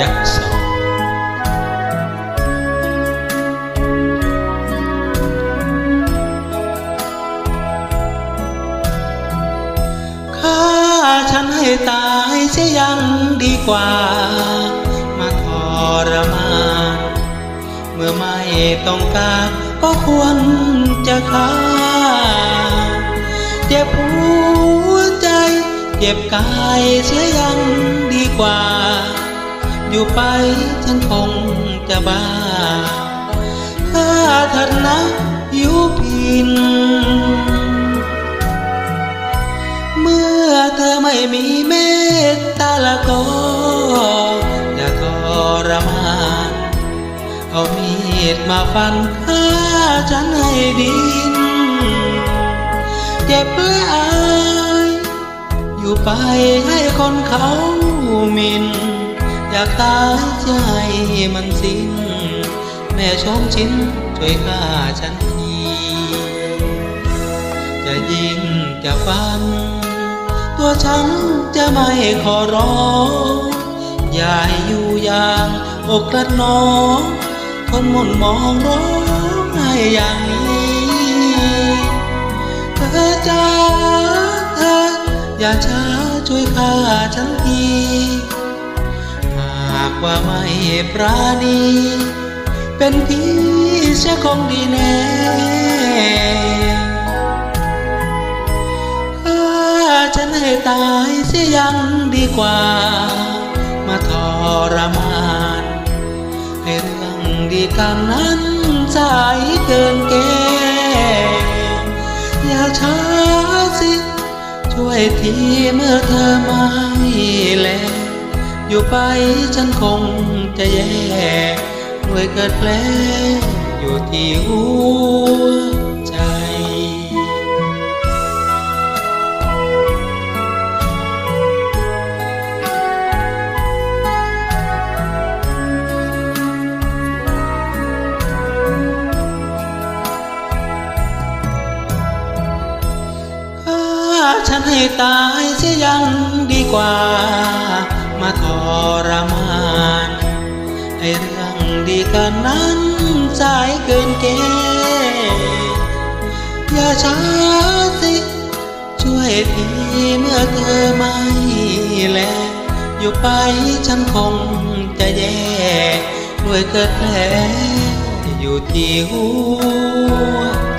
ยักษ์ข้าฉันให้ตายเสียยังดีกว่า มาทรมานเมื่อไม่ต้องการก็ควรจะฆ่าเจ็บหัวใจ เจ็บกายเสียยังดีกว่า อยู่ไปฉันคงจะบ้าถ้าเถิดนะยุพิน เมื่อเธอไม่มีเมตตาละก็อย่าทรมานเอามีดมาฟันฆ่าฉันให้ดิน เจ็บและอาย อยู่ไปให้คนเขาหมิน อยากตายใจมันสิ้น แม่ชมชิ้นช่วยฆ่าฉันที จะยิงจะฟัน ตัวฉันจะไม่ขอร้อง อย่าอยู่อย่างอกกระนองทนหม่นมองร้องไห้อย่างนี้เธอจ้าเธออย่าช้าช่วยฆ่าฉันที ว่าไม่ปราณี เป็นพี่เสียคงดีแน่ฆ่าฉันให้ตายเสียยังดีกว่า มาทรมานให้เรื่องดีกันนั้นสายเกินเกณฑ์อย่าช้าสิ ช่วยทีเมื่อเธอไม่แล้ว อยู่ไปฉันคงจะแย่ด้วยเกิดแผลอยู่ที่หัวใจฆ่าฉันให้ตายเสียยังดีกว่า มาทรมานให้เรื่องดีกันนั้นสายเกินเกณฑ์อย่าช้าสิ ช่วยทีเมื่อเธอไม่แล อยู่ไปฉันคงจะแย่ด้วยเกิดแผลอยู่ที่หัว